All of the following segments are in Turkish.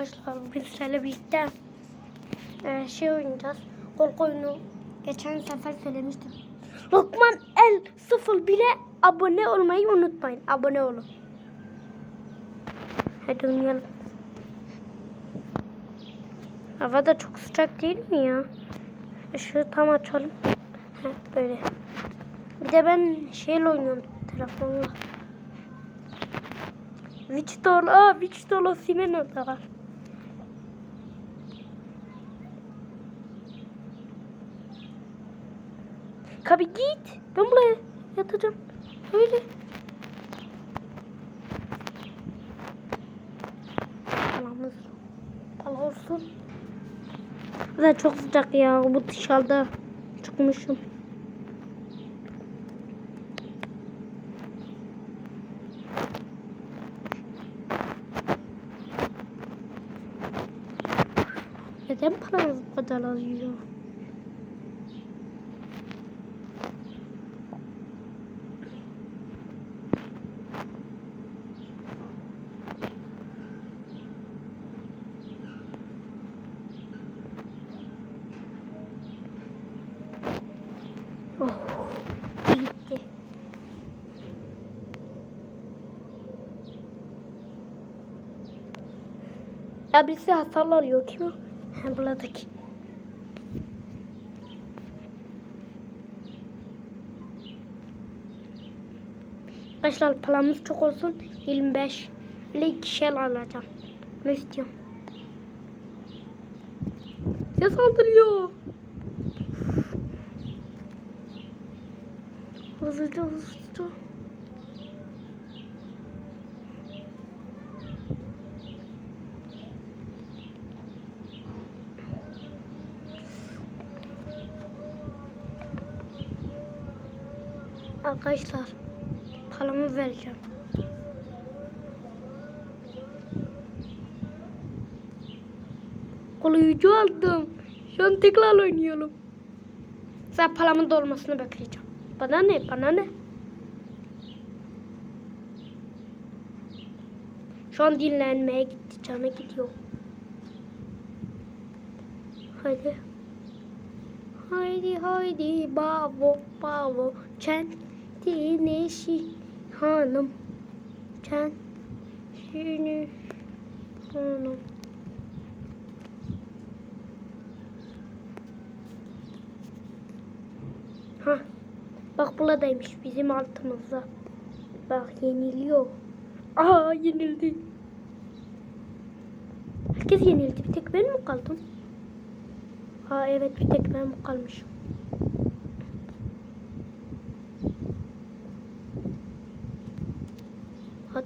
Arkadaşlar biz sizlerle birlikte e, şey oynayacağız. Korku oyunu. Geçen sefer söylemiştim. Lokman El 01'e abone olmayı unutmayın. Abone olun. Hadi oynayalım. Hava da çok sıcak değil mi ya? Işığı tam açalım. Heh, böyle. Bir de ben şeyle oynuyorum telefonla. Victor, aa Victor Osimhen orada var. Kabi git. Ben buraya yatacağım. Öyle. Palamız. Pala olsun. Zaten çok sıcak ya. Bu dışarıda çıkmışım. Neden paranız bu kadar az yiyor? Oh, gitti. Ya birisi hasarlı arıyor. Kim o? Ha, buradaki. Arkadaşlar paramız çok olsun. 25. Böyle iki şey alacağım. Ne istiyorum? Ya saldırıyor. Hızlıca hızlıca. Arkadaşlar paramı vereceğim. Koruyucu aldım. Şu an tekrar oynuyorum. Sen paramın dolmasını bekleyeceğim. Bana ne? Bana ne? Şu an dinlenmeye gitti. Cana gidiyor. Hadi. Haydi haydi bavo bavo kendine şi hanım. Kendini hanım. Ha bak buradaymış bizim altımızda. Bak yeniliyor. Aa yenildi. Herkes yenildi. Bir tek ben mi kaldım? Ha evet bir tek ben kalmışım.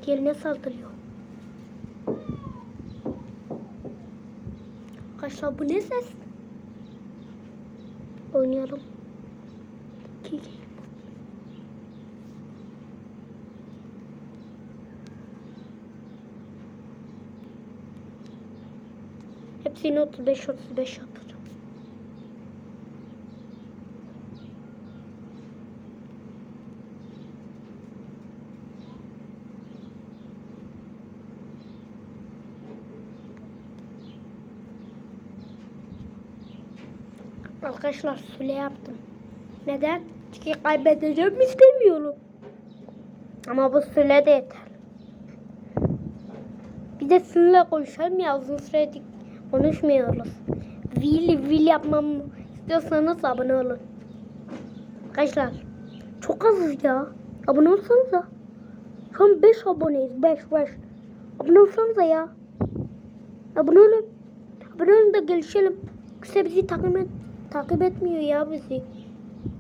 Hat yerine saldırıyor. Arkadaşlar bu ne ses? Oynayalım. İki game. Hepsini 35 35 yapacağım. Arkadaşlar süle yaptım. Neden? Çünkü kaybedeceğim istemiyorum. Ama bu süre de yeter. Bir de sizinle konuşalım ya uzun süredir konuşmuyoruz. Will will yapmam istiyorsanız abone olun. Arkadaşlar çok azız ya. Abone olsanıza. Şu an 5 aboneyiz. 5 5. Abone olsanıza ya. Abone olun. Abone olun da gelişelim. Kimse bizi takip, et, takip etmiyor ya bizi.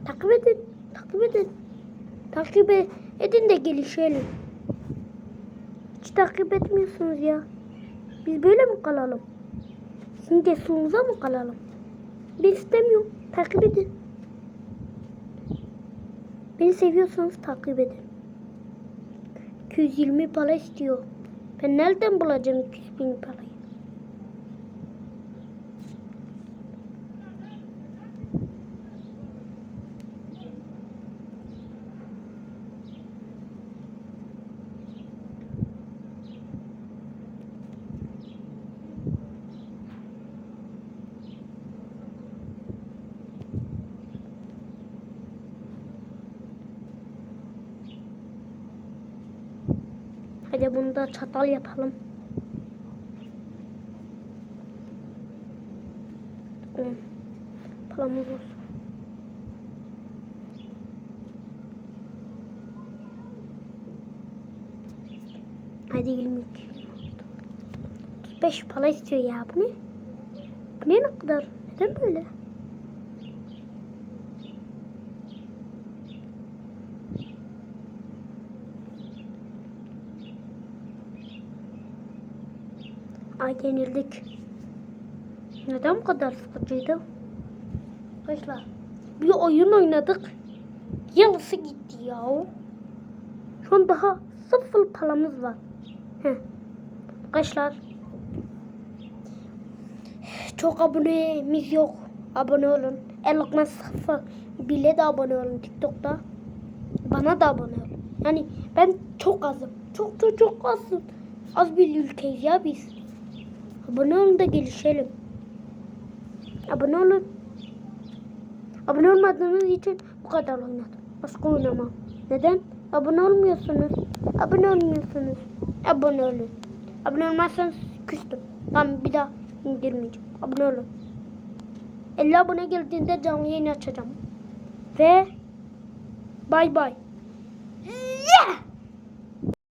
Takip edin. Takip edin. Takip e- edin de gelişelim. Hiç takip etmiyorsunuz ya. Biz böyle mi kalalım? Sizin cesurumuza mı kalalım? Ben istemiyorum. Takip edin. Beni seviyorsanız takip edin. 220 para istiyor. Ben nereden bulacağım 200 bin parayı? Hadi bunu da çatal yapalım. Hı. Palamız olsun. Hadi 22. 35 para istiyor ya bu ne? Bu ne kadar? Neden böyle? Ay yenildik. Neden bu kadar sıkıcıydı? Arkadaşlar bir oyun oynadık. Yarısı gitti ya. Şu an daha sıfır paramız var. Heh. Arkadaşlar çok abonemiz yok. Abone olun. Elokman sıfır bile de abone olun TikTok'ta. Bana da abone olun. Yani ben çok azım. Çok çok çok azım. Az bir ülkeyiz ya biz. Abone olun da gelişelim. Abone olun. Abone olmadığınız için bu kadar oynadım. Başka oynamam. Neden? Abone olmuyorsunuz. Abone olmuyorsunuz. Abone olun. Abone olmazsanız küstüm. Tamam bir daha girmeyeceğim. Abone olun. 50 abone geldiğinde canlı yayın açacağım. Ve bay bay. Yeah!